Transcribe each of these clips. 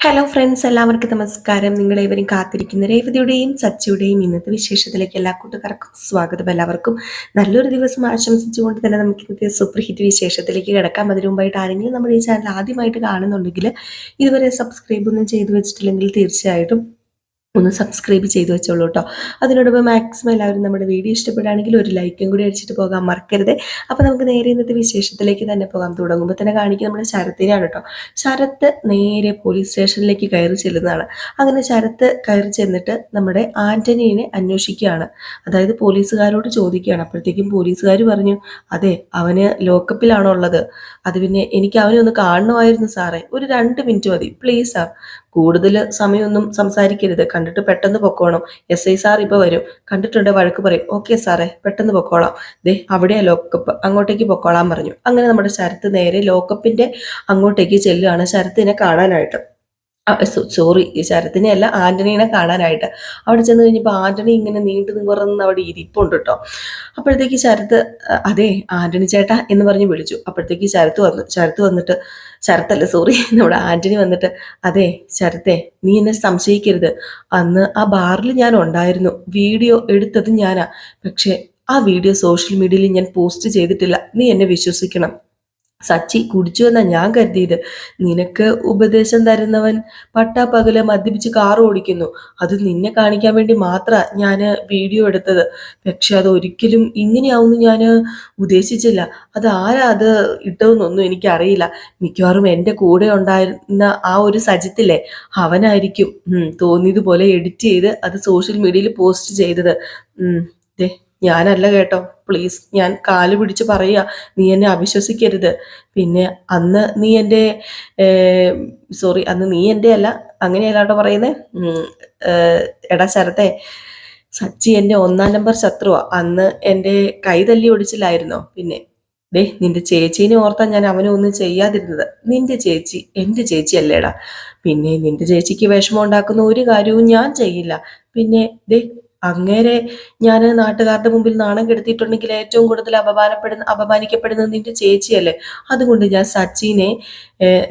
Hello friends എല്ലാവർക്കും നമസ്കാരം. നിങ്ങളേവരും കാത്തിരിക്കുന്ന രേവതിയുടെയും സച്ചിയുടെയും ഇന്നത്തെ വിശേഷത്തിലേക്ക് എല്ലാ കൂട്ടുകാർക്കും സ്വാഗതം. എല്ലാവർക്കും നല്ലൊരു ദിവസം ആശംസിച്ചുകൊണ്ട് തന്നെ നമുക്ക് ഇന്നത്തെ സൂപ്പർ ഹിറ്റ് വിശേഷത്തിലേക്ക് കിടക്കാം. അതിനു മുമ്പായിട്ട് ആരെങ്കിലും നമ്മുടെ ഈ ചാനൽ ആദ്യമായിട്ട് കാണുന്നുണ്ടെങ്കിൽ ഇതുവരെ സബ്സ്ക്രൈബ് ഒന്നും ചെയ്തു വെച്ചിട്ടില്ലെങ്കിൽ തീർച്ചയായിട്ടും ഒന്ന് സബ്സ്ക്രൈബ് ചെയ്ത് വെച്ചോളൂ കേട്ടോ അതിനോടൊപ്പം മാക്സിമം എല്ലാവരും നമ്മുടെ വീഡിയോ ഇഷ്ടപ്പെടുകയാണെങ്കിൽ ഒരു ലൈക്കും കൂടി അടിച്ചിട്ട് പോകാൻ മറക്കരുത്. അപ്പോൾ നമുക്ക് നേരെ ഇന്നത്തെ വിശേഷത്തിലേക്ക് തന്നെ പോകാം. തുടങ്ങുമ്പോൾ തന്നെ കാണിക്കുക നമ്മുടെ ശരത്തിനാണ് കേട്ടോ ശരത്ത് നേരെ പോലീസ് സ്റ്റേഷനിലേക്ക് കയറി ചെല്ലുന്നതാണ്. അങ്ങനെ ശരത്ത് കയറി ചെന്നിട്ട് നമ്മുടെ ആന്റണിയെ അന്വേഷിക്കുകയാണ്. അതായത് പോലീസുകാരോട് ചോദിക്കുകയാണ്. അപ്പോഴത്തേക്കും പോലീസുകാർ പറഞ്ഞു അതെ അവന് ലോക്കപ്പിലാണോ ഉള്ളത് അത് പിന്നെ എനിക്ക് അവനെ ഒന്ന് കാണണമായിരുന്നു സാറേ. ഒരു രണ്ട് മിനിറ്റ് മതി. പ്ലീസ് സാർ കൂടുതൽ സമയമൊന്നും സംസാരിക്കരുത്. കണ്ടിട്ട് പെട്ടെന്ന് പൊക്കോണം. എസ് ഐ സാർ ഇപ്പോൾ വരും. കണ്ടിട്ടുണ്ട് വഴക്ക് പറയും. ഓക്കെ സാറേ പെട്ടെന്ന് പൊക്കോളാം. ദേ അവിടെയാ ലോക്കപ്പ് അങ്ങോട്ടേക്ക് പൊക്കോളാൻ പറഞ്ഞു. അങ്ങനെ നമ്മുടെ ശരത്ത് നേരെ ലോക്കപ്പിന്റെ അങ്ങോട്ടേക്ക് ചെല്ലുകയാണ്. ശരത്തിനെ കാണാനായിട്ട്. സോറി ശരത്തിനെയല്ല ശരത്തിനെ അല്ല കാണാനായിട്ട്. അവിടെ ചെന്ന് കഴിഞ്ഞപ്പോൾ ആന്റണി ഇങ്ങനെ നീണ്ടു നിവർന്ന് അവിടെ ഇരിപ്പുണ്ട് കേട്ടോ അപ്പോഴത്തേക്ക് ശരത്ത് അതെ ആന്റണി ചേട്ടാ എന്ന് പറഞ്ഞ് വിളിച്ചു. അപ്പോഴത്തേക്ക് ശരത്ത് വന്നു ശരത്ത് വന്നിട്ട് ശരത്തല്ല സോറി നമ്മുടെ ആന്റണി വന്നിട്ട് അതെ ശരത്തെ നീ എന്നെ സംശയിക്കരുത്. അന്ന് ആ ബാറിൽ ഞാൻ ഉണ്ടായിരുന്നു. വീഡിയോ എടുത്തത് ഞാനാ. പക്ഷേ ആ വീഡിയോ സോഷ്യൽ മീഡിയയിൽ ഞാൻ പോസ്റ്റ് ചെയ്തിട്ടില്ല. നീ എന്നെ വിശ്വസിക്കണം. സച്ചി കുടിച്ചു എന്നാ ഞാൻ കരുതിയത്. നിനക്ക് ഉപദേശം തരുന്നവൻ പട്ടാപ്പകൽ മദ്യപിച്ച് കാർ ഓടിക്കുന്നു. അത് നിന്നെ കാണിക്കാൻ വേണ്ടി മാത്രമാ ഞാൻ വീഡിയോ എടുത്തത്. പക്ഷെ അത് ഒരിക്കലും ഇങ്ങനെയാവുമെന്ന് ഞാൻ ഉദ്ദേശിച്ചില്ല. അത് ആരാ അത് ഇട്ടതെന്നൊന്നും എനിക്കറിയില്ല. മിക്കവാറും എന്റെ കൂടെ ഉണ്ടായിരുന്ന ആ ഒരു സജിത്തില്ലേ? അവനായിരിക്കും. തോന്നിയതുപോലെ എഡിറ്റ് ചെയ്ത് അത് സോഷ്യൽ മീഡിയയിൽ പോസ്റ്റ് ചെയ്തത്. ദേ. ഞാനല്ല കേട്ടോ. പ്ലീസ് ഞാൻ കാൽ പിടിച്ച് പറയുക. നീ എന്നെ അവിശ്വസിക്കരുത്. പിന്നെ അന്ന് നീ എന്റെ സോറി അന്ന് നീ എന്റെ അല്ല അങ്ങനെയല്ലാട്ടോ പറയുന്നേ. ഉം, എടാ ശരത്തെ സച്ചി എന്റെ ഒന്നാം നമ്പർ ശത്രുവാ. അന്ന് എന്റെ കൈ തല്ലി ഒടിച്ചില്ലായിരുന്നോ? പിന്നെ ദേ നിന്റെ ചേച്ചീനെ ഓർത്താ ഞാൻ അവനെ ഒന്നും ചെയ്യാതിരുന്നത്. നിന്റെ ചേച്ചി എന്റെ ചേച്ചി അല്ലേടാ. പിന്നെ നിന്റെ ചേച്ചിക്ക് വിഷമം ഉണ്ടാക്കുന്ന ഒരു കാര്യവും ഞാൻ ചെയ്യില്ല. പിന്നെ ദേ അങ്ങേരെ ഞാൻ നാട്ടുകാരുടെ മുമ്പിൽ നാണം കെടുത്തിയിട്ടുണ്ടെങ്കിൽ ഏറ്റവും കൂടുതൽ അപമാനപ്പെടുന്ന അപമാനിക്കപ്പെടുന്നത് നിന്റെ ചേച്ചിയല്ലേ? അതുകൊണ്ട് ഞാൻ സച്ചിനെ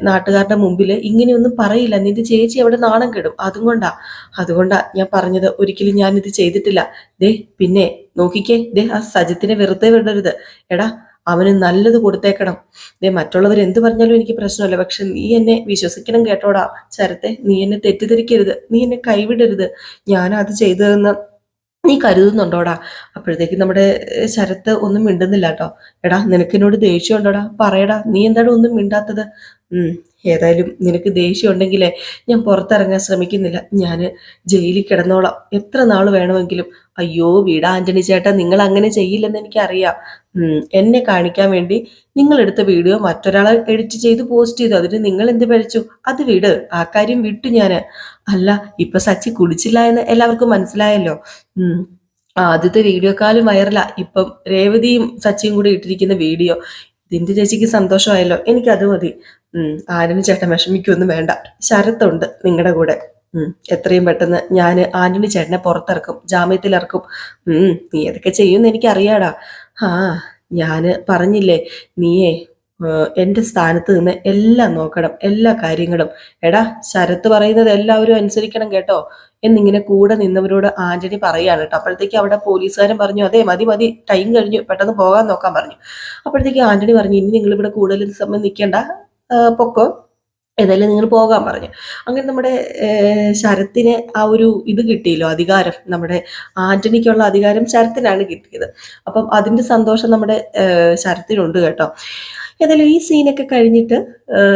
നാട്ടുകാരുടെ മുമ്പിൽ ഇങ്ങനെയൊന്നും പറയില്ല. നിന്റെ ചേച്ചി അവിടെ നാണം കെടും. അതുകൊണ്ടാ അതുകൊണ്ടാ ഞാൻ പറഞ്ഞത് ഒരിക്കലും ഞാൻ ഇത് ചെയ്തിട്ടില്ല. ദേ പിന്നെ നോക്കിക്കേ. ദേ ആ സജിത്തിനെ വെറുതെ വിടരുത്. എടാ അവന് നല്ലത് കൊടുത്തേക്കണം. ദേ മറ്റുള്ളവർ എന്ത് പറഞ്ഞാലും എനിക്ക് പ്രശ്നമല്ല. പക്ഷെ നീ എന്നെ വിശ്വസിക്കണം കേട്ടോടാ. ചരത്തെ നീ എന്നെ തെറ്റിദ്ധരിക്കരുത്. നീ എന്നെ കൈവിടരുത്. ഞാൻ അത് ചെയ്തതെന്ന് നീ കരുതുന്നുണ്ടോടാ? അപ്പോഴത്തേക്ക് നമ്മുടെ ശരത്ത് ഒന്നും മിണ്ടുന്നില്ല കേട്ടോ. എടാ നിനക്ക് എന്നോട് ദേഷ്യം ഉണ്ടോടാ? പറയടാ നീ എന്താണ് ഒന്നും മിണ്ടാത്തത്? ഏതായാലും നിനക്ക് ദേഷ്യം ഉണ്ടെങ്കിലേ ഞാൻ പുറത്തിറങ്ങാൻ ശ്രമിക്കുന്നില്ല. ഞാൻ ജയിലിൽ കിടന്നോളാം. എത്ര നാൾ വേണമെങ്കിലും. അയ്യോ വീടാ ആന്റണി ചേട്ടാ നിങ്ങൾ അങ്ങനെ ചെയ്യില്ലെന്ന് എനിക്കറിയാം. എന്നെ കാണിക്കാൻ വേണ്ടി നിങ്ങൾ എടുത്ത വീഡിയോ മറ്റൊരാളെ എഡിറ്റ് ചെയ്ത് പോസ്റ്റ് ചെയ്തു. അതിന് നിങ്ങൾ എന്ത് പഴിച്ചു അത് വിട്. ആ കാര്യം വിട്ടു ഞാൻ അല്ല ഇപ്പൊ സച്ചി കുടിച്ചില്ല എന്ന് എല്ലാവർക്കും മനസ്സിലായല്ലോ. ആദ്യത്തെ വീഡിയോക്കാലും വൈറല. ഇപ്പം രേവതിയും സച്ചിയും കൂടി ഇട്ടിരിക്കുന്ന വീഡിയോ. ഇതിന്റെ ചേച്ചിക്ക് സന്തോഷമായല്ലോ. എനിക്കത് മതി. ആന്റണി ചേട്ടൻ വിഷമിക്കൊന്നും വേണ്ട. ശരത്തുണ്ട് നിങ്ങളുടെ കൂടെ. എത്രയും പെട്ടെന്ന് ഞാൻ ആന്റണി ചേട്ടനെ പുറത്തിറക്കും. ജാമ്യത്തിലിറക്കും. ഉം. നീ ഏതൊക്കെ ചെയ്യുമെന്ന് എനിക്കറിയാടാ. ആ ഞാൻ പറഞ്ഞില്ലേ നീയേ എന്റെ സ്ഥാനത്ത് നിന്ന് എല്ലാം നോക്കണം. എല്ലാ കാര്യങ്ങളും. എടാ ശരത്ത് പറയുന്നത് എല്ലാവരും അനുസരിക്കണം കേട്ടോ. എന്നിങ്ങനെ കൂടെ നിന്നവരോട് ആന്റണി പറയാണ് കേട്ടോ. അപ്പോഴത്തേക്ക് അവിടെ പോലീസുകാരൻ പറഞ്ഞു അതെ മതി മതി. ടൈം കഴിഞ്ഞു. പെട്ടെന്ന് പോകാൻ നോക്കാൻ പറഞ്ഞു. അപ്പോഴത്തേക്ക് ആന്റണി പറഞ്ഞു ഇനി നിങ്ങൾ ഇവിടെ കൂടുതൽ സമയം നിൽക്കേണ്ട. പൊക്കോ? ഏതായാലും നിങ്ങൾ പോകാൻ പറഞ്ഞു. അങ്ങനെ നമ്മുടെ ശരത്തിന് ആ ഒരു ഇത് കിട്ടിയല്ലോ അധികാരം. നമ്മുടെ ആന്റണിക്കുള്ള അധികാരം ശരത്തിനാണ് കിട്ടിയത്. അപ്പം അതിന്റെ സന്തോഷം നമ്മുടെ ശരത്തിനുണ്ട് കേട്ടോ. ഏതായാലും ഈ സീനൊക്കെ കഴിഞ്ഞിട്ട്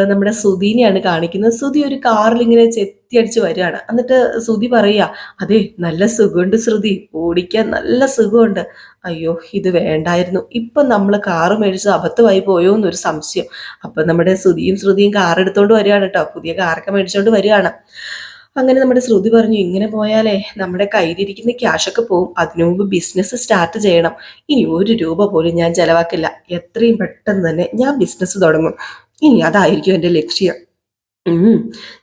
നമ്മുടെ സുധീനെയാണ് കാണിക്കുന്നത്. സുധി ഒരു കാറിൽ ഇങ്ങനെ ചെത്തിയടിച്ച് വരികയാണ്. എന്നിട്ട് സുധി പറയുക അതെ നല്ല സുഖമുണ്ട് ശ്രുതി. ഓടിക്കാൻ നല്ല സുഖമുണ്ട്. അയ്യോ ഇത് വേണ്ടായിരുന്നു. ഇപ്പൊ നമ്മൾ കാറ് മേടിച്ച് അബദ്ധമായി പോയോ എന്നൊരു സംശയം. അപ്പൊ നമ്മുടെ സുധിയും ശ്രുതിയും കാർ എടുത്തോണ്ട് വരികയാണ് കേട്ടോ പുതിയ കാറൊക്കെ മേടിച്ചോണ്ട് വരികയാണ്. അങ്ങനെ നമ്മുടെ ശ്രുതി പറഞ്ഞു ഇങ്ങനെ പോയാലേ നമ്മുടെ കയ്യിലിരിക്കുന്ന ക്യാഷൊക്കെ പോവും. അതിനു മുമ്പ് ബിസിനസ് സ്റ്റാർട്ട് ചെയ്യണം. ഇനി ഒരു രൂപ പോലും ഞാൻ ചെലവാക്കില്ല. എത്രയും പെട്ടെന്ന് തന്നെ ഞാൻ ബിസിനസ് തുടങ്ങും. ഇനി അതായിരിക്കും എന്റെ ലക്ഷ്യം.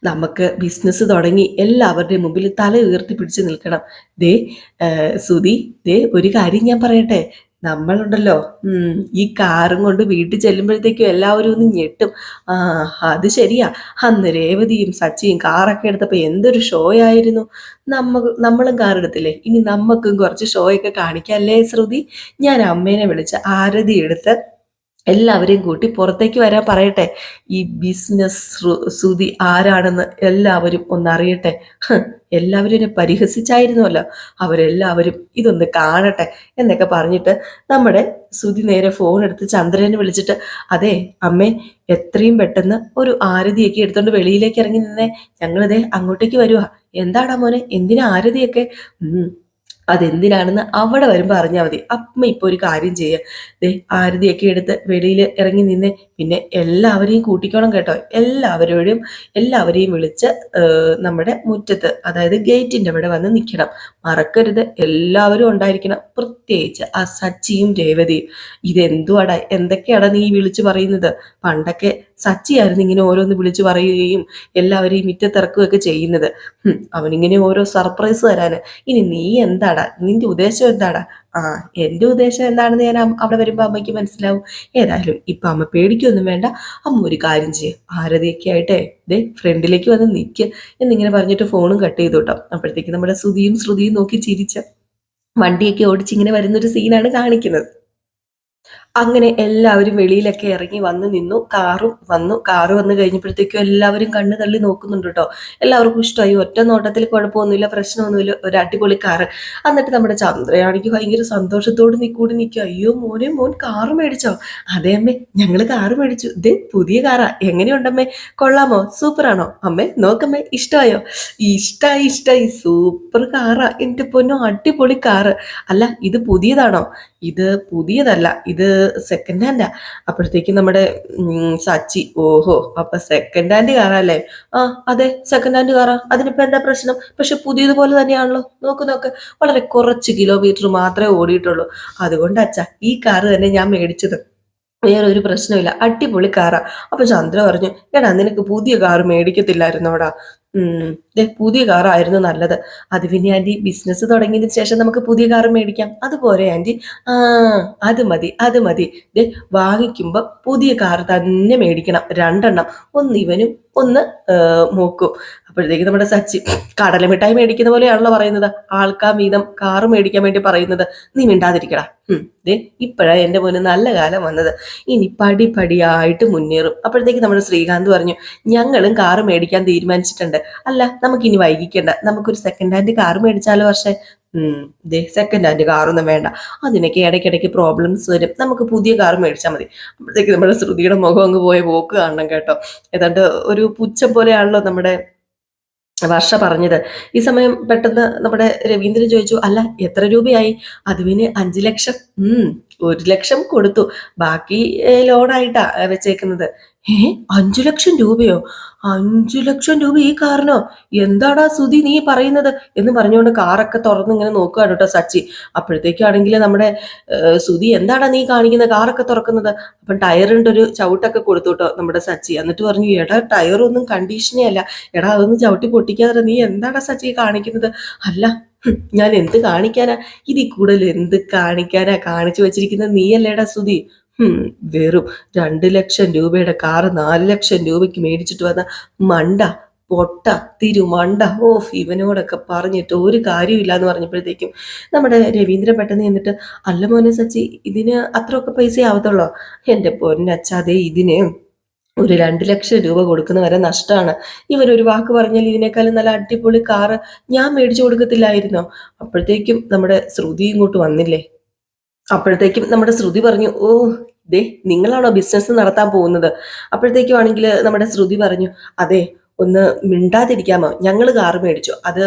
നമുക്ക് ബിസിനസ് തുടങ്ങി എല്ലാവരുടെയും മുമ്പിൽ തല ഉയർത്തി പിടിച്ച് നിൽക്കണം. ദേ സുധി ദേ ഒരു കാര്യം ഞാൻ പറയട്ടെ. നമ്മളുണ്ടല്ലോ. ഈ കാറും കൊണ്ട് വീട്ടിൽ ചെല്ലുമ്പോഴത്തേക്കും എല്ലാവരും ഒന്ന് ഞെട്ടും. ആ അത് ശരിയാ. അന്ന് രേവതിയും സച്ചിയും കാറൊക്കെ എടുത്തപ്പോ എന്തൊരു ഷോ ആയിരുന്നു. നമ്മ നമ്മളും കാർ എടുത്തില്ലേ? ഇനി നമുക്കും കുറച്ച് ഷോയൊക്കെ കാണിക്കല്ലേ ശ്രുതി? ഞാൻ അമ്മേനെ വിളിച്ച് ആരതി എടുത്ത് എല്ലാവരെയും കൂട്ടി പുറത്തേക്ക് വരാൻ പറയട്ടെ. ഈ ബിസിനസ് ശ്രുതി ആരാണെന്ന് എല്ലാവരും ഒന്നറിയട്ടെ. എല്ലാവരും പരിഹസിച്ചായിരുന്നുവല്ലോ അവരെല്ലാവരും ഇതൊന്ന് കാണട്ടെ എന്നൊക്കെ പറഞ്ഞിട്ട് നമ്മുടെ ശ്രുതി നേരെ ഫോൺ എടുത്ത് ചന്ദ്രനെ വിളിച്ചിട്ട് അതെ അമ്മേ എത്രയും പെട്ടെന്ന് ഒരു ആരതിയൊക്കെ എടുത്തോണ്ട് വെളിയിലേക്ക് ഇറങ്ങി നിന്നേ. ഞങ്ങളിതേ അങ്ങോട്ടേക്ക് വരുവാ. എന്താടാ മോനെ എന്തിനാ ആരതിയൊക്കെ? അതെന്തിനാണെന്ന് അവിടെ വരുമ്പോൾ അറിഞ്ഞാൽ മതി. അമ്മ ഇപ്പോൾ ഒരു കാര്യം ചെയ്യുക ദേ ആരതിയൊക്കെ എടുത്ത് വെളിയിൽ ഇറങ്ങി നിന്ന്. പിന്നെ എല്ലാവരെയും കൂട്ടിക്കോണം കേട്ടോ. എല്ലാവരോടും എല്ലാവരെയും വിളിച്ച് നമ്മുടെ മുറ്റത്ത് അതായത് ഗേറ്റിന്റെ അവിടെ വന്ന് നിൽക്കണം മറക്കരുത്. എല്ലാവരും ഉണ്ടായിരിക്കണം. പ്രത്യേകിച്ച് ആ സച്ചിയും രേവതിയും. ഇതെന്തുവാടാ? എന്തൊക്കെയാടാ നീ വിളിച്ചു പറയുന്നത്? പണ്ടൊക്കെ സച്ചിയായിരുന്നു ഇങ്ങനെ ഓരോന്ന് വിളിച്ചു പറയുകയും എല്ലാവരെയും മിറ്റത്തിറക്കുകയൊക്കെ ചെയ്യുന്നത്. അവനിങ്ങനെ ഓരോ സർപ്രൈസ് തരാന്. ഇനി നീ എന്താടാ? നിന്റെ ഉദ്ദേശം എന്താടാ? ആ എന്റെ ഉദ്ദേശം എന്താണെന്ന് ഞാൻ അവിടെ വരുമ്പോ അമ്മയ്ക്ക് മനസ്സിലാവും. ഏതായാലും ഇപ്പൊ അമ്മ പേടിക്കൊന്നും വേണ്ട. അമ്മ ഒരു കാര്യം ചെയ്യും. ആരതിയൊക്കെ ആയിട്ടേ ദേ ഫ്രണ്ടിലേക്ക് വന്ന് നിൽക്ക് എന്നിങ്ങനെ പറഞ്ഞിട്ട് ഫോണും കട്ട് ചെയ്തു കേട്ടോ. അപ്പോഴത്തേക്ക് നമ്മുടെ ശ്രുതിയും ശ്രുതിയും നോക്കി ചിരിച്ച വണ്ടിയൊക്കെ ഓടിച്ചിങ്ങനെ വരുന്നൊരു സീനാണ് കാണിക്കുന്നത്. അങ്ങനെ എല്ലാവരും വെളിയിലൊക്കെ ഇറങ്ങി വന്ന് നിന്നു. കാറും വന്നു. കാറ് വന്നു കഴിഞ്ഞപ്പോഴത്തേക്കും എല്ലാവരും കണ്ണു തള്ളി നോക്കുന്നുണ്ട് കേട്ടോ. എല്ലാവർക്കും ഇഷ്ടമായി. ഒറ്റ നോട്ടത്തിൽ കുഴപ്പമൊന്നുമില്ല പ്രശ്നമൊന്നുമില്ല. ഒരു അടിപൊളി കാറ്. എന്നിട്ട് നമ്മുടെ ചന്ദ്രയാണെങ്കിൽ ഭയങ്കര സന്തോഷത്തോട് നീ കൂടി നിൽക്കുക. അയ്യോ മോനെ മോൻ കാറ് മേടിച്ചോ? അതേ അമ്മേ ഞങ്ങൾ കാറ് മേടിച്ചു. ഇത് പുതിയ കാറാ. എങ്ങനെയുണ്ടമ്മേ? കൊള്ളാമോ? സൂപ്പറാണോ? അമ്മേ നോക്കമ്മേ ഇഷ്ടമായോ? ഇഷ്ടായി ഇഷ്ടായി. സൂപ്പർ കാറാ. എന്റെ പൊന്നോ അടിപൊളി കാറ്. അല്ല ഇത് പുതിയതാണോ? ഇത് പുതിയതല്ല ഇത് സെക്കൻഡ് ഹാൻഡാ അപ്പോഴത്തേക്കും നമ്മുടെ സച്ചി ഓഹോ അപ്പൊ സെക്കൻഡ് ഹാൻഡ് കാറല്ലേ? ആ അതെ സെക്കൻഡ് ഹാൻഡ് കാറാ. അതിനിപ്പോ എന്താ പ്രശ്നം? പക്ഷെ പുതിയതുപോലെ തന്നെയാണല്ലോ. നോക്ക് നോക്ക്. വളരെ കുറച്ച് കിലോമീറ്റർ മാത്രമേ ഓടിയിട്ടുള്ളൂ. അതുകൊണ്ട് അച്ഛാ ഈ കാറ് തന്നെ ഞാൻ മേടിച്ചത്. വേറെ ഒരു പ്രശ്നമില്ല. അടിപൊളി കാറാ അപ്പൊ ചന്ദ്ര പറഞ്ഞു എടാ നിനക്ക് പുതിയ കാർ മേടിക്കത്തില്ലായിരുന്നോടാ. ഉം പുതിയ കാറായിരുന്നു നല്ലത്. അത് പിന്നെ ആന്റി ബിസിനസ് തുടങ്ങിയതിന് ശേഷം നമുക്ക് പുതിയ കാറ് മേടിക്കാം. അതുപോലെ ആന്റി ആ അത് മതി അത് മതി. ദേ വാങ്ങിക്കുമ്പോ പുതിയ കാർ തന്നെ മേടിക്കണം. രണ്ടെണ്ണം. ഒന്ന് ഇവനും ഒന്ന് മൂക്കും. അപ്പോഴത്തേക്ക് നമ്മുടെ സച്ചി കടല മിഠായി മേടിക്കുന്ന പോലെയാണല്ലോ പറയുന്നത്. ആൾക്കാ വീതം കാറ് മേടിക്കാൻ വേണ്ടി പറയുന്നത്. നീ മിണ്ടാതിരിക്കടാ. ദേ ഇപ്പോഴാണ് എന്റെ മോന് നല്ല കാലം വന്നത്. ഇനി പടി പടിയായിട്ട് മുന്നേറും. അപ്പോഴത്തേക്ക് നമ്മുടെ ശ്രീകാന്ത് പറഞ്ഞു ഞങ്ങളും കാറ് മേടിക്കാൻ തീരുമാനിച്ചിട്ടുണ്ട്. അല്ല നമുക്കിനി വൈകിക്കേണ്ട. നമുക്കൊരു സെക്കൻഡ് ഹാൻഡ് കാറ് മേടിച്ചാലോ പക്ഷേ ദേ സെക്കൻഡ് ഹാൻഡ് കാറൊന്നും വേണ്ട. അതിനൊക്കെ ഇടയ്ക്കിടയ്ക്ക് പ്രോബ്ലംസ് വരും. നമുക്ക് പുതിയ കാർ മേടിച്ചാൽ മതി. അപ്പോഴത്തേക്ക് നമ്മുടെ ശ്രുതിയുടെ മുഖം അങ്ങ് പോയ പോക്ക് കാണണം കേട്ടോ. ഏതാണ്ട് ഒരു പുച്ഛം പോലെയാണല്ലോ നമ്മുടെ വർഷ പറഞ്ഞത്. ഈ സമയം പെട്ടെന്ന് നമ്മുടെ രവീന്ദ്രൻ ചോദിച്ചു അല്ല എത്ര രൂപയായി? അതുവിന് അഞ്ച് ലക്ഷം. ഉം ഒരു ലക്ഷം കൊടുത്തു. ബാക്കി ലോണായിട്ടാ വെച്ചേക്കുന്നത്. ഏ അഞ്ചു ലക്ഷം രൂപയോ? അഞ്ചു ലക്ഷം രൂപ ഈ കാറിനോ? എന്താടാ സുധി നീ പറയുന്നത്? എന്ന് പറഞ്ഞുകൊണ്ട് കാറൊക്കെ തുറന്ന് ഇങ്ങനെ നോക്കുകയാണ് കേട്ടോ സച്ചി. അപ്പോഴത്തേക്കാണെങ്കിൽ നമ്മുടെ സുതി എന്താടാ നീ കാണിക്കുന്ന കാറൊക്കെ തുറക്കുന്നത്? അപ്പം ടയറിന്റെ ഒരു ചവിട്ടൊക്കെ കൊടുത്തു കേട്ടോ നമ്മുടെ സച്ചി. എന്നിട്ട് പറഞ്ഞു എടാ ടയറൊന്നും കണ്ടീഷനേ അല്ല. എടാ അതൊന്നും ചവിട്ടി പൊട്ടിക്കാതെ നീ എന്താടാ സച്ചി കാണിക്കുന്നത്? അല്ല ഞാൻ എന്ത് കാണിക്കാനാ? ഇതിൽ കൂടുതൽ എന്ത് കാണിക്കാനാ? കാണിച്ചു വെച്ചിരിക്കുന്നത് നീയല്ലേടാ ഹും, വെറും രണ്ട് ലക്ഷം രൂപയുടെ കാറ് നാല് ലക്ഷം രൂപയ്ക്ക് മേടിച്ചിട്ട് വന്ന മണ്ട പൊട്ട തിരുമണ്ട ഓഫ് ഇവനോടൊക്കെ പറഞ്ഞിട്ട് ഒരു കാര്യമില്ല എന്ന് പറഞ്ഞപ്പോഴത്തേക്കും നമ്മുടെ രവീന്ദ്രൻ പെട്ടെന്ന് എന്നിട്ട് അല്ല മോനെ സച്ചി ഇതിന് അത്രയൊക്കെ പൈസ ആവത്തുള്ളോ? എന്റെ പൊന്നച്ചാതെ ഇതിന് ഒരു രണ്ട് ലക്ഷം രൂപ കൊടുക്കുന്ന വരെ നഷ്ടമാണ്. ഇവരൊരു വാക്ക് പറഞ്ഞാൽ ഇതിനേക്കാളും നല്ല അടിപൊളി കാറ് ഞാൻ മേടിച്ചു കൊടുക്കത്തില്ലായിരുന്നോ? അപ്പോഴത്തേക്കും നമ്മുടെ ശ്രുതി ഇങ്ങോട്ട് വന്നില്ലേ? അപ്പോഴത്തേക്കും നമ്മുടെ ശ്രുതി പറഞ്ഞു ഓ ദേ നിങ്ങളാണോ ബിസിനസ് നടത്താൻ പോകുന്നത്? അപ്പോഴത്തേക്കും ആണെങ്കിൽ നമ്മുടെ ശ്രുതി പറഞ്ഞു അതെ ഒന്ന് മിണ്ടാതിരിക്കാമോ? ഞങ്ങൾ കാറ് മേടിച്ചു. അത്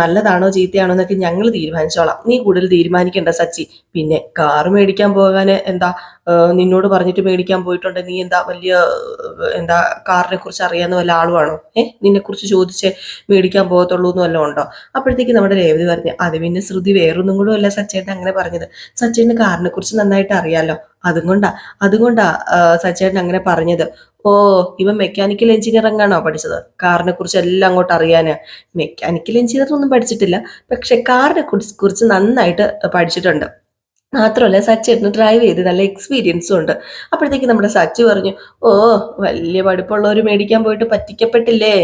നല്ലതാണോ ചീത്തയാണോ എന്നൊക്കെ ഞങ്ങൾ തീരുമാനിച്ചോളാം. നീ കൂടുതൽ തീരുമാനിക്കേണ്ട സച്ചി. പിന്നെ കാറ് മേടിക്കാൻ പോകാൻ എന്താ നിന്നോട് പറഞ്ഞിട്ട് മേടിക്കാൻ പോയിട്ടുണ്ട്. നീ എന്താ വലിയ എന്താ കാറിനെ കുറിച്ച് അറിയാവുന്ന വല്ല ആളുവാണോ? ഏഹ് നിന്നെ കുറിച്ച് ചോദിച്ചേ മേടിക്കാൻ പോകത്തുള്ളൂ എന്ന് വല്ലതും ഉണ്ടോ? അപ്പോഴത്തേക്ക് നമ്മുടെ രേവതി പറഞ്ഞു അത് പിന്നെ ശ്രുതി വേറൊന്നും കൂടെ അല്ല സച്ചേട്ടൻ അങ്ങനെ പറഞ്ഞത്. സച്ചേട്ടന് കാറിനെ കുറിച്ച് നന്നായിട്ട് അറിയാലോ. അതുകൊണ്ടാ അതുകൊണ്ടാ സച്ചേട്ടൻ അങ്ങനെ പറഞ്ഞത്. ഓ ഇവ മെക്കാനിക്കൽ എഞ്ചിനീയറിംഗ് ആണോ പഠിച്ചത്? കാറിനെ കുറിച്ച് എല്ലാം അങ്ങോട്ട് അറിയാന്. മെക്കാനിക്കൽ എഞ്ചിനീയറിംഗ് ഒന്നും പഠിച്ചിട്ടില്ല. പക്ഷെ കാറിനെ കുറിച്ച് കുറിച്ച് നന്നായിട്ട് പഠിച്ചിട്ടുണ്ട്. മാത്രമല്ല സച്ചേട്ടന് ഡ്രൈവ് ചെയ്ത് നല്ല എക്സ്പീരിയൻസും ഉണ്ട്. അപ്പോഴത്തേക്ക് നമ്മുടെ സച്ചു പറഞ്ഞു ഓ വലിയ പഠിപ്പുള്ളവർ മേടിക്കാൻ പോയിട്ട് പറ്റിക്കപ്പെട്ടില്ലേ?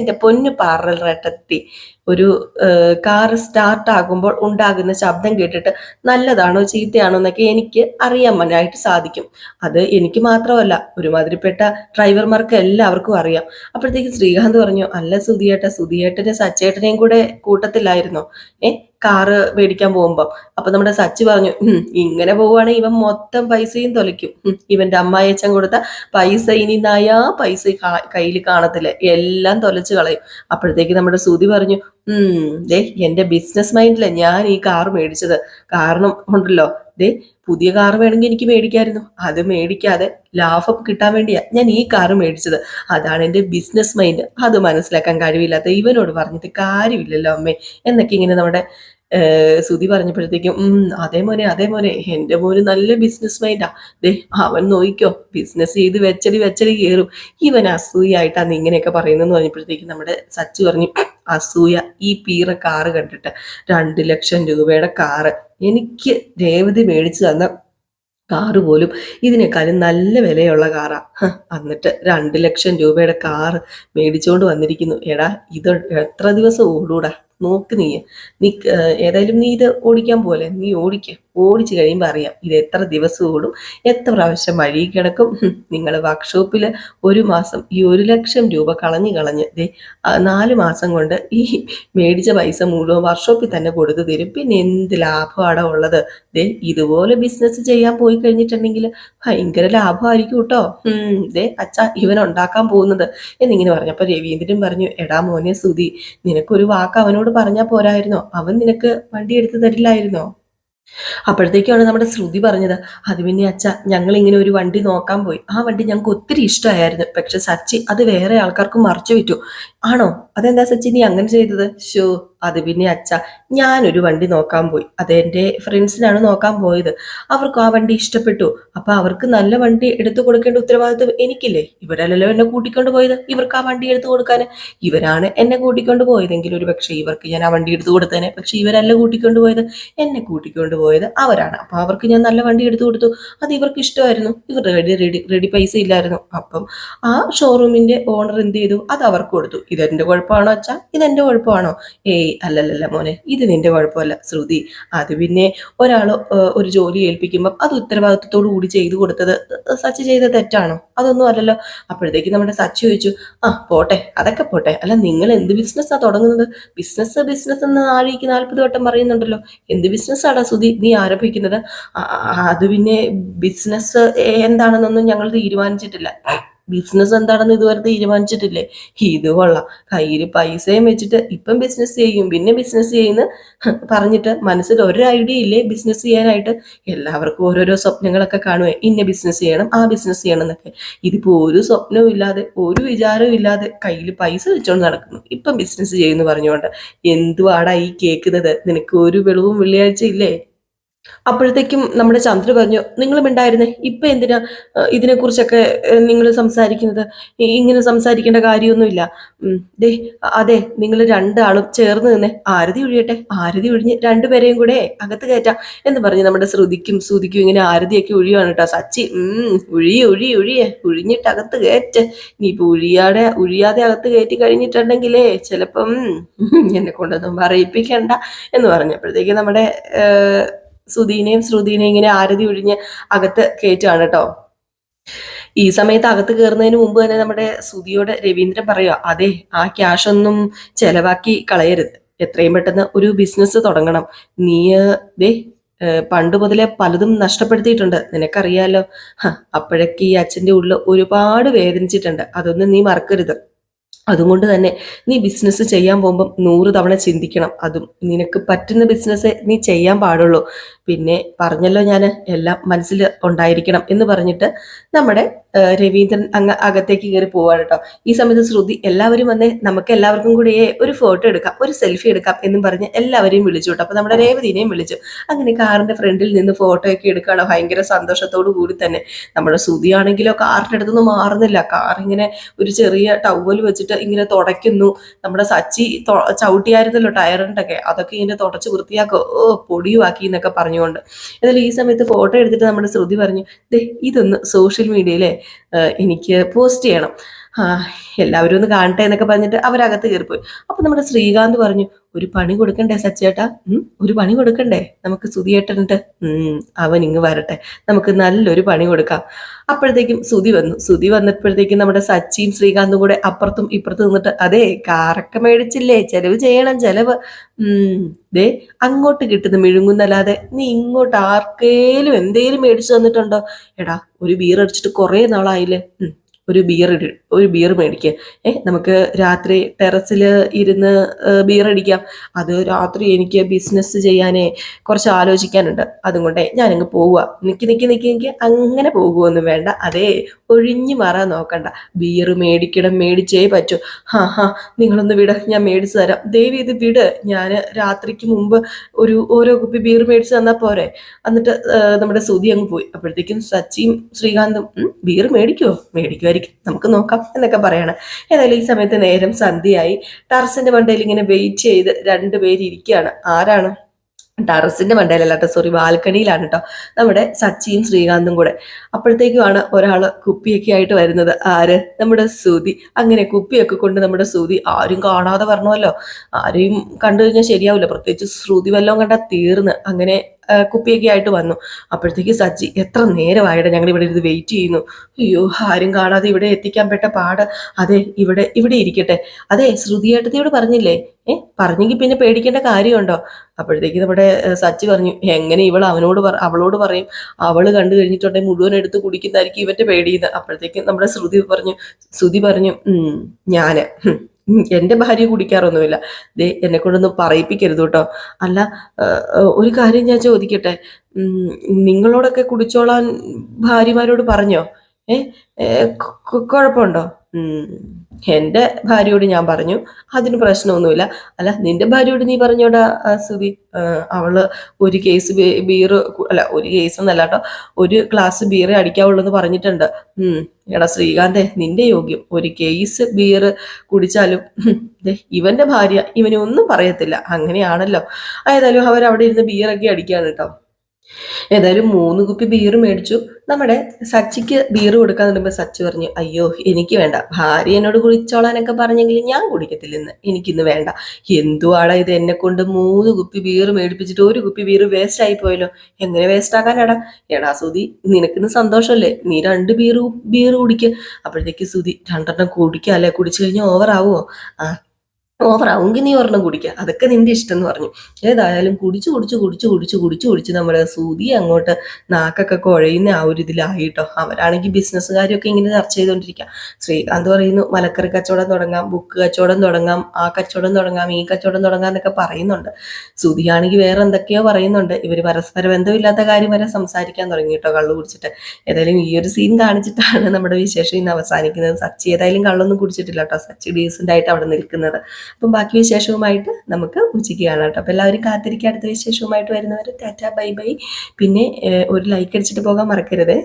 എന്റെ പൊന്നു പാറലറട്ടെത്തി ഒരു കാർ സ്റ്റാർട്ട് ആകുമ്പോൾ ഉണ്ടാകുന്ന ശബ്ദം കേട്ടിട്ട് നല്ലതാണോ ചീത്തയാണോ എന്നൊക്കെ എനിക്ക് അറിയാൻ സാധിക്കും. അത് എനിക്ക് മാത്രമല്ല ഒരുമാതിരിപ്പെട്ട ഡ്രൈവർമാർക്ക് എല്ലാവർക്കും അറിയാം. അപ്പോഴത്തേക്ക് ശ്രീകാന്ത് പറഞ്ഞു അല്ല സുധിയേട്ട സുധിയേട്ടനെ സച്ചേട്ടനെയും കൂടെ കൂട്ടത്തിലായിരുന്നോ. ഏ കാറ് മേടിക്കാൻ പോകുമ്പം. അപ്പൊ നമ്മുടെ സച്ചി പറഞ്ഞു ഇങ്ങനെ പോവുകയാണെങ്കിൽ ഇവൻ മൊത്തം പൈസയും തൊലയ്ക്കും. ഇവന്റെ അമ്മായിയച്ഛൻ കൊടുത്ത പൈസ ഇനി നയാ പൈസ കയ്യിൽ കാണത്തില്ല. എല്ലാം തൊലച്ച് കളയും. അപ്പോഴത്തേക്ക് നമ്മുടെ സുതി പറഞ്ഞു ഉം ദേ എന്റെ ബിസിനസ് മൈൻഡിലെ ഞാൻ ഈ കാർ മേടിച്ചത്. കാരണം ഉണ്ടല്ലോ ദേ പുതിയ കാർ വേണമെങ്കിൽ എനിക്ക് മേടിക്കായിരുന്നു. അത് മേടിക്കാതെ ലാഭം കിട്ടാൻ വേണ്ടിയാ ഞാൻ ഈ കാർ മേടിച്ചത്. അതാണ് എന്റെ ബിസിനസ് മൈൻഡ് അത് മനസ്സിലാക്കാൻ കഴിവില്ലാത്ത ഇവനോട് പറഞ്ഞിട്ട് കാര്യമില്ലല്ലോ അമ്മേ. എന്നൊക്കെ ഇങ്ങനെ നമ്മുടെ സുതി പറഞ്ഞപ്പോഴത്തേക്കും അതേ മോനെ അതേ മോനെ എന്റെ മോന് നല്ല ബിസിനസ് മൈൻഡാ ദേ അവൻ നോയിക്കോ ബിസിനസ് ചെയ്ത് വെച്ചടി വെച്ചടി കയറും. ഇവൻ അസൂയായിട്ടാണ് ഇങ്ങനെയൊക്കെ പറയുന്നതെന്ന് പറഞ്ഞപ്പോഴത്തേക്കും നമ്മുടെ സച്ചു പറഞ്ഞു അസൂയ ഈ പീറ കാറ് കണ്ടിട്ട് രണ്ട് ലക്ഷം രൂപയുടെ കാറ് എനിക്ക് രേവതി മേടിച്ചു തന്ന കാറ് പോലും ഇതിനേക്കാളും നല്ല വിലയുള്ള കാറാ. എന്നിട്ട് രണ്ട് ലക്ഷം രൂപയുടെ കാറ് മേടിച്ചുകൊണ്ട് വന്നിരിക്കുന്നു. എടാ ഇത് എത്ര ദിവസം ഓടൂടാ? നോക്ക് നീ. നീ ഏതായാലും നീ ഇത് ഓടിക്കാൻ പോലെ നീ ഓടിക്ക. ഓടിച്ചു കഴിയുമ്പോൾ അറിയാം. ഇത് എത്ര ദിവസം ഓടും? എത്ര പ്രാവശ്യം വഴി കിടക്കും? നിങ്ങൾ വർക്ക്ഷോപ്പിൽ ഒരു മാസം ഈ ഒരു ലക്ഷം രൂപ കളഞ്ഞു കളഞ്ഞ് ദേ നാല് മാസം കൊണ്ട് ഈ മേടിച്ച പൈസ മുഴുവൻ വർക്ക്ഷോപ്പിൽ തന്നെ കൊടുത്തു തരും. പിന്നെ എന്ത് ലാഭമാണ് ഉള്ളത്? ദേ ഇതുപോലെ ബിസിനസ് ചെയ്യാൻ പോയി കഴിഞ്ഞിട്ടുണ്ടെങ്കിൽ ഭയങ്കര ലാഭമായിരിക്കും കേട്ടോ. ദേ അച്ഛ ഇവൻ ഉണ്ടാക്കാൻ പോകുന്നത്. എന്നിങ്ങനെ പറഞ്ഞപ്പോൾ രവീന്ദ്രൻ പറഞ്ഞു എടാ മോനെ സുധി നിനക്കൊരു വാക്ക് അവനോട് പറഞ്ഞാൽ പോരായിരുന്നോ? അവൻ നിനക്ക് വണ്ടി എടുത്തു തരില്ലായിരുന്നോ? അപ്പോഴത്തേക്കാണ് നമ്മുടെ ശ്രുതി പറഞ്ഞത് അത് പിന്നെ അച്ഛ ഞങ്ങൾ ഇങ്ങനെ ഒരു വണ്ടി നോക്കാൻ പോയി. ആ വണ്ടി ഞങ്ങൾക്ക് ഒത്തിരി ഇഷ്ടമായിരുന്നു. പക്ഷെ സച്ചി അത് വേറെ ആൾക്കാർക്ക് മറച്ചു വിറ്റു. ആണോ? അതെന്താ സച്ചി നീ അങ്ങനെ ചെയ്തത്? ഷോ അത് പിന്നെ അച്ഛ ഞാനൊരു വണ്ടി നോക്കാൻ പോയി. അത് എന്റെ ഫ്രണ്ട്സിനാണ് നോക്കാൻ പോയത്. അവർക്ക് ആ വണ്ടി ഇഷ്ടപ്പെട്ടു. അപ്പൊ അവർക്ക് നല്ല വണ്ടി എടുത്തു കൊടുക്കേണ്ട ഉത്തരവാദിത്വം എനിക്കില്ലേ? ഇവരല്ലല്ലോ എന്നെ കൂട്ടിക്കൊണ്ട് പോയത് ഇവർക്ക് ആ വണ്ടി എടുത്തു കൊടുക്കാൻ ഇവരാണ് എന്നെ കൂട്ടിക്കൊണ്ട് പോയതെങ്കിൽ ഒരു പക്ഷേ ഇവർക്ക് ഞാൻ ആ വണ്ടി എടുത്തു കൊടുത്തേനെ. പക്ഷെ ഇവരല്ല കൂട്ടിക്കൊണ്ട് പോയത് എന്നെ കൂട്ടിക്കൊണ്ട് പോയത് അവരാണ്. അപ്പൊ അവർക്ക് ഞാൻ നല്ല വണ്ടി എടുത്തു കൊടുത്തു. അത് ഇവർക്ക് ഇഷ്ടമായിരുന്നു. ഇവരുടെ റെഡി റെഡി റെഡി പൈസ ഇല്ലായിരുന്നു. അപ്പം ആ ഷോറൂമിന്റെ ഓണർ എന്ത് ചെയ്തു? അത് അവർക്ക് കൊടുത്തു. ഇതെന്റെ കുഴപ്പമാണോ അച്ഛാ? ഇതെന്റെ കുഴപ്പമാണോ? ഏയ് അല്ലല്ലല്ല മോനെ ഇത് നിന്റെ കുഴപ്പമല്ല ശ്രുതി. അത് പിന്നെ ഒരാൾ ഒരു ജോലി ഏൽപ്പിക്കുമ്പം അത് ഉത്തരവാദിത്വത്തോടു കൂടി ചെയ്തു കൊടുത്തത് സച്ചി ചെയ്ത തെറ്റാണോ? അതൊന്നും അല്ലല്ലോ. അപ്പോഴത്തേക്ക് നമ്മുടെ സച്ചി ചോദിച്ചു ആ പോട്ടെ അതൊക്കെ പോട്ടെ. അല്ല നിങ്ങൾ എന്ത് ബിസിനസ്സാണ് തുടങ്ങുന്നത്? ബിസിനസ് ബിസിനസ് എന്ന് ആഴിക്ക് നാൽപ്പത് വട്ടം പറയുന്നുണ്ടല്ലോ. എന്ത് ബിസിനസ്സാടാ സുധി നീ ആരംഭിക്കുന്നത്? അത് പിന്നെ ബിസിനസ് എന്താണെന്നൊന്നും ഞങ്ങൾ തീരുമാനിച്ചിട്ടില്ല. ബിസിനസ് എന്താണെന്ന് ഇതുവരെ തീരുമാനിച്ചിട്ടില്ലേ? ഇത് കൊള്ളാം. കയ്യിൽ പൈസയും വെച്ചിട്ട് ഇപ്പം ബിസിനസ് ചെയ്യും. പിന്നെ ബിസിനസ് ചെയ്യുന്ന. പറഞ്ഞിട്ട് മനസ്സിൽ ഒരു ഐഡിയ ഇല്ലേ ബിസിനസ് ചെയ്യാനായിട്ട്? എല്ലാവർക്കും ഓരോരോ സ്വപ്നങ്ങളൊക്കെ കാണുവേ. ഇന്ന ബിസിനസ് ചെയ്യണം ആ ബിസിനസ് ചെയ്യണം എന്നൊക്കെ. ഇതിപ്പോ ഒരു സ്വപ്നവും ഇല്ലാതെ ഒരു വിചാരവും ഇല്ലാതെ കയ്യിൽ പൈസ വെച്ചോണ്ട് നടക്കുന്നു. ഇപ്പം ബിസിനസ് ചെയ്യുന്നു പറഞ്ഞുകൊണ്ട്. എന്തുവാടാ ഈ കേൾക്കുന്നത്? നിനക്ക് ഒരു വെളിവും വെള്ളിയാഴ്ച ഇല്ലേ? അപ്പോഴത്തേക്കും നമ്മുടെ ചന്ദ്ര പറഞ്ഞു നിങ്ങളും ഉണ്ടായിരുന്നേ ഇപ്പൊ എന്തിനാ ഇതിനെ ഇതിനെക്കുറിച്ചൊക്കെ നിങ്ങൾ സംസാരിക്കുന്നത്? ഇങ്ങനെ സംസാരിക്കേണ്ട കാര്യമൊന്നുമില്ല. ദേ അതെ നിങ്ങൾ രണ്ടാളും ചേർന്ന് നിന്ന് ആരതി ഒഴിയട്ടെ ആരതി ഒഴിഞ്ഞ് രണ്ടുപേരെയും കൂടെ അകത്ത് കയറ്റാം എന്ന് പറഞ്ഞ് നമ്മുടെ ശ്രുതിക്കും ശ്രുതിക്കും ഇങ്ങനെ ആരതിയൊക്കെ ഒഴിയുവാണ് കേട്ടോ. സച്ചി ഉം ഒഴി ഒഴി ഒഴിയെ ഒഴിഞ്ഞിട്ട് അകത്ത് കയറ്റ്. ഇനിയിപ്പോ ഒഴിയാതെ ഒഴിയാതെ അകത്ത് കയറ്റി കഴിഞ്ഞിട്ടുണ്ടെങ്കിലേ ചിലപ്പം എന്നെ കൊണ്ടൊന്നും പറയിപ്പിക്കണ്ട എന്ന് പറഞ്ഞപ്പോഴത്തേക്ക് നമ്മുടെ സുധീനെയും ശ്രുതിനെയും ഇങ്ങനെ ആരതി ഒഴിഞ്ഞ് അകത്ത് കയറ്റുകയാണ് കേട്ടോ. ഈ സമയത്ത് അകത്ത് കയറുന്നതിന് മുമ്പ് തന്നെ നമ്മുടെ സുധിയോട് രവീന്ദ്രൻ പറയുക അതെ ആ ക്യാഷ് ഒന്നും ചെലവാക്കി കളയരുത്. എത്രയും പെട്ടെന്ന് ഒരു ബിസിനസ് തുടങ്ങണം. നീ ദേ പണ്ട് മുതലേ പലതും നഷ്ടപ്പെടുത്തിയിട്ടുണ്ട്. നിനക്കറിയാലോ? അപ്പോഴൊക്കെ ഈ അച്ഛന്റെ ഉള്ളിൽ ഒരുപാട് വേദനിച്ചിട്ടുണ്ട്. അതൊന്നും നീ മറക്കരുത്. അതുകൊണ്ട് തന്നെ നീ ബിസിനസ് ചെയ്യാൻ പോകുമ്പം നൂറ് തവണ ചിന്തിക്കണം. അതും നിനക്ക് പറ്റുന്ന ബിസിനസ് നീ ചെയ്യാൻ പാടുള്ളൂ. പിന്നെ പറഞ്ഞല്ലോ ഞാൻ എല്ലാം മനസ്സിൽ ഉണ്ടായിരിക്കണം എന്ന് പറഞ്ഞിട്ട് നമ്മുടെ രവീന്ദ്രൻ അങ്ങ് അകത്തേക്ക് കയറി പോവാണ് കേട്ടോ ഈ സമയത്ത് ശ്രുതി എല്ലാവരും വന്ന് നമുക്ക് എല്ലാവർക്കും കൂടി ഒരു ഫോട്ടോ എടുക്കാം ഒരു സെൽഫി എടുക്കാം എന്നും പറഞ്ഞ് എല്ലാവരെയും വിളിച്ചു കേട്ടോ അപ്പൊ നമ്മുടെ രേവതിനെയും വിളിച്ചു. അങ്ങനെ കാറിന്റെ ഫ്രണ്ടിൽ നിന്ന് ഫോട്ടോ ഒക്കെ എടുക്കുകയാണ് ഭയങ്കര സന്തോഷത്തോടു കൂടി തന്നെ. നമ്മുടെ ശ്രുതി ആണെങ്കിലോ കാറിന്റെ അടുത്തൊന്നും മാറുന്നില്ല. കാർ ഇങ്ങനെ ഒരു ചെറിയ ടവൽ വെച്ചിട്ട് ഇങ്ങനെ തുടയ്ക്കുന്നു. നമ്മുടെ സച്ചി ചവിട്ടിയായിരുന്നല്ലോ ടയറിന്റെ ഒക്കെ അതൊക്കെ ഇങ്ങനെ തുടച്ച് വൃത്തിയാക്കോ ഓ പൊടിയുമാക്കി എന്നൊക്കെ പറഞ്ഞുകൊണ്ട്. എന്നാലും ഈ സമയത്ത് ഫോട്ടോ എടുത്തിട്ട് നമ്മുടെ ശ്രുതി പറഞ്ഞു ദേ ഇതൊന്ന് സോഷ്യൽ മീഡിയയിലെ എനിക്ക് പോസ്റ്റ് ചെയ്യണം. എല്ലാവരും ഒന്ന് കാണട്ടെ എന്നൊക്കെ പറഞ്ഞിട്ട് അവരകത്ത് കയറിപ്പോയി. അപ്പൊ നമ്മുടെ ശ്രീകാന്ത് പറഞ്ഞു ഒരു പണി കൊടുക്കണ്ടേ സച്ചേട്ടാ? ഒരു പണി കൊടുക്കണ്ടേ? നമുക്ക് സുതിയേട്ടനുണ്ട് അവൻ ഇങ്ങ് വരട്ടെ. നമുക്ക് നല്ലൊരു പണി കൊടുക്കാം. അപ്പോഴത്തേക്കും സുതി വന്നു. സുതി വന്നപ്പോഴത്തേക്കും നമ്മുടെ സച്ചിയും ശ്രീകാന്തും കൂടെ അപ്പുറത്തും ഇപ്പുറത്തും നിന്നിട്ട് അതെ കാറൊക്കെ മേടിച്ചില്ലേ? ചെലവ് ചെയ്യണം ചെലവ്. ദേ അങ്ങോട്ട് കിട്ടുന്ന മിഴുങ്ങുന്നല്ലാതെ നീ ഇങ്ങോട്ട് ആർക്കേലും എന്തേലും മേടിച്ചു തന്നിട്ടുണ്ടോ? എടാ ഒരു ബീർ അടിച്ചിട്ട് കുറേ നാളായില്ലേ? ഒരു ബിയർ ഒരു ബിയർ മേടിക്കുക ഏ നമുക്ക് രാത്രി ടെറസിൽ ഇരുന്ന് ബിയർ അടിക്കാം. അത് രാത്രി എനിക്ക് ബിസിനസ് ചെയ്യാനേ കുറച്ച് ആലോചിക്കാനുണ്ട്. അതുകൊണ്ടേ ഞാനങ്ങ് പോവുക നിൽക്കി നിൽക്കി നിൽക്കി നിൽക്കി അങ്ങനെ പോകുമൊന്നും വേണ്ട. അതേ ഒഴിഞ്ഞു മാറാൻ നോക്കണ്ട. ബിയർ മേടിക്കണം മേടിച്ചേ പറ്റൂ. ഹാ ഹാ നിങ്ങളൊന്ന് വിട ഞാൻ മേടിച്ചു തരാം. ദേവി ഇത് വിട്. ഞാൻ രാത്രിക്ക് മുമ്പ് ഒരു ഓരോ കുപ്പി ബിയർ മേടിച്ചു തന്നാൽ പോരെ. എന്നിട്ട് നമ്മുടെ സുതി അങ്ങ് പോയി. അപ്പോഴത്തേക്കും സച്ചിയും ശ്രീകാന്തും ബിയർ മേടിക്കുമോ മേടിക്കുമായിരിക്കും നമുക്ക് നോക്കാം എന്നൊക്കെ പറയണം. ഏതായാലും ഈ സമയത്ത് നേരം സന്ധ്യയായി. ടെറസിന്റെ മണ്ടയിൽ ഇങ്ങനെ വെയിറ്റ് ചെയ്ത് രണ്ടുപേര് ഇരിക്കുകയാണ്. ആരാണ്? ടെറസിന്റെ മണ്ടയിലല്ല കേട്ടോ സോറി ബാൽക്കണിയിലാണ് കേട്ടോ നമ്മുടെ സച്ചിയും ശ്രീകാന്തും കൂടെ. അപ്പോഴത്തേക്കുമാണ് ഒരാൾ കുപ്പിയൊക്കെ ആയിട്ട് വരുന്നത്. ആര്? നമ്മുടെ സുതി അങ്ങനെ കുപ്പിയൊക്കെ കൊണ്ട് നമ്മുടെ സുതി ആരും കാണാതെ വരണമല്ലോ ആരെയും കണ്ടു കഴിഞ്ഞാൽ ശരിയാവില്ല പ്രത്യേകിച്ച് ശ്രുതി വല്ലതും കണ്ടാൽ തീർന്ന്. അങ്ങനെ കുപ്പിയൊക്കെ ആയിട്ട് വന്നു. അപ്പോഴത്തേക്ക് സജ്ജി എത്ര നേരമായിട്ട് ഞങ്ങൾ ഇവിടെ ഇരുന്ന് വെയിറ്റ് ചെയ്യുന്നു. അയ്യോ ആരും കാണാതെ ഇവിടെ എത്തിക്കാൻ പെട്ട പാട്. അതെ ഇവിടെ ഇവിടെ ഇരിക്കട്ടെ. അതെ ശ്രുതിയേട്ടത്തിയോട് പറഞ്ഞില്ലേ? ഏ പറഞ്ഞെങ്കിൽ പിന്നെ പേടിക്കേണ്ട കാര്യമുണ്ടോ? അപ്പോഴത്തേക്ക് നമ്മുടെ സച്ചി പറഞ്ഞു എങ്ങനെ ഇവൾ അവനോട് അവളോട് പറയും? അവൾ കണ്ടു കഴിഞ്ഞിട്ടുണ്ടെങ്കിൽ മുഴുവൻ എടുത്ത് കുടിക്കുന്നതായിരിക്കും ഇവന്റെ പേടിയുന്നത് അപ്പോഴത്തേക്ക് നമ്മുടെ ശ്രുതി പറഞ്ഞു ശ്രുതി പറഞ്ഞു ഞാൻ എന്റെ ഭാര്യ കുടിക്കാറൊന്നുമില്ല. ദേ എന്നെ കൊണ്ടൊന്നും പറയിപ്പിക്കരുത് കേട്ടോ. അല്ല ഒരു കാര്യം ഞാൻ ചോദിക്കട്ടെ? നിങ്ങളോടൊക്കെ കുടിച്ചോളാൻ ഭാര്യമാരോട് പറഞ്ഞോ? ഏ കുഴപ്പമുണ്ടോ? ഉം, എന്റെ ഭാര്യയോട് ഞാൻ പറഞ്ഞു അതിന് പ്രശ്നമൊന്നുമില്ല. അല്ല നിന്റെ ഭാര്യയോട് നീ പറഞ്ഞോടാ ആ, അവൾ ഒരു കേസ് ബീർ അല്ല ഒരു കേസ് എന്നല്ല കേട്ടോ ഒരു ഗ്ലാസ് ബീർ അടിക്കാവുള്ളൂ എന്ന് പറഞ്ഞിട്ടുണ്ട് എടാ ശ്രീകാന്തേ നിന്റെ യോഗ്യം. ഒരു കേസ് ബീർ കുടിച്ചാലും ഇവന്റെ ഭാര്യ ഇവനെ ഒന്നും പറയത്തില്ല. അങ്ങനെയാണല്ലോ. ഏതായാലും അവരവിടെ ഇരുന്ന് ബീറൊക്കെ അടിക്കാണ് കേട്ടോ. ഏതായാലും മൂന്ന് കുപ്പി ബീർ മേടിച്ചു. നമ്മുടെ സച്ചിക്ക് ബീർ കൊടുക്കാൻ തുടങ്ങുമ്പോൾ സച്ചി പറഞ്ഞു അയ്യോ എനിക്ക് വേണ്ട. ഭാര്യ എന്നോട് കുളിച്ചോളാനൊക്കെ പറഞ്ഞെങ്കിൽ ഞാൻ കുടിക്കത്തില്ലെന്ന്. എനിക്കിന്ന് വേണ്ട. എന്തുവാടാ ഇത് എന്നെ കൊണ്ട് മൂന്ന് കുപ്പി ബീർ മേടിപ്പിച്ചിട്ട് ഒരു കുപ്പി ബീർ വേസ്റ്റ് ആയി പോയല്ലോ. എങ്ങനെ വേസ്റ്റ് ആക്കാനാടാ? എടാ സുതി നിനക്കിന്ന് സന്തോഷമല്ലേ നീ രണ്ട് ബീർ ബീർ കുടിക്കുക അപ്പോഴത്തേക്ക് സുതി രണ്ടെണ്ണം കുടിക്കുക അല്ലേ? കുടിച്ചു കഴിഞ്ഞാൽ ഓവർ ആ ഓവർ ആവുമെങ്കിൽ നീ ഒരെണ്ണം കുടിക്കുക അതൊക്കെ നിന്റെ ഇഷ്ടം എന്ന് പറഞ്ഞു. ഏതായാലും കുടിച്ച് കുടിച്ച് കുടിച്ച് കുടിച്ച് കുടിച്ച് കുടിച്ച് നമ്മുടെ സൂതി അങ്ങോട്ട് നാക്കൊക്കെ കുഴയുന്ന ആ ഒരു ഇതിലായിട്ടോ അവരാണെങ്കിൽ ബിസിനസ്സുകാരൊക്കെ ഇങ്ങനെ ചർച്ച ചെയ്തുകൊണ്ടിരിക്കുക ശ്രീകാന്ത് പറയുന്നു മലക്കറി കച്ചവടം തുടങ്ങാം ബുക്ക് കച്ചവടം തുടങ്ങാം ആ കച്ചവടം തുടങ്ങാം ഈ കച്ചവടം തുടങ്ങാം എന്നൊക്കെ പറയുന്നുണ്ട്. സുതിയാണെങ്കിൽ വേറെ എന്തൊക്കെയോ പറയുന്നുണ്ട്. ഇവർ പരസ്പര ബന്ധമില്ലാത്ത കാര്യം വരെ സംസാരിക്കാൻ തുടങ്ങി കേട്ടോ കള്ളു കുടിച്ചിട്ട്. ഏതായാലും ഈ ഒരു സീൻ കാണിച്ചിട്ടാണ് നമ്മുടെ വിശേഷം ഇന്ന് അവസാനിക്കുന്നത്. സച്ചി ഏതായാലും കള്ളൊന്നും കുടിച്ചിട്ടില്ല കേട്ടോ സച്ചി ഡീസന്റ് ആയിട്ട് അവിടെ നിൽക്കുന്നത്. അപ്പം ബാക്കി വിശേഷവുമായിട്ട് നമുക്ക് ഉച്ചയ്ക്ക് കാണാം കേട്ടോ. അപ്പോൾ എല്ലാവരും കാത്തിരിക്കുക അടുത്ത വിശേഷവുമായിട്ട് വരുന്നവർ ടാറ്റ ബൈ ബൈ. പിന്നെ ഒരു ലൈക്ക് അടിച്ചിട്ട് പോകാൻ മറക്കരുത്.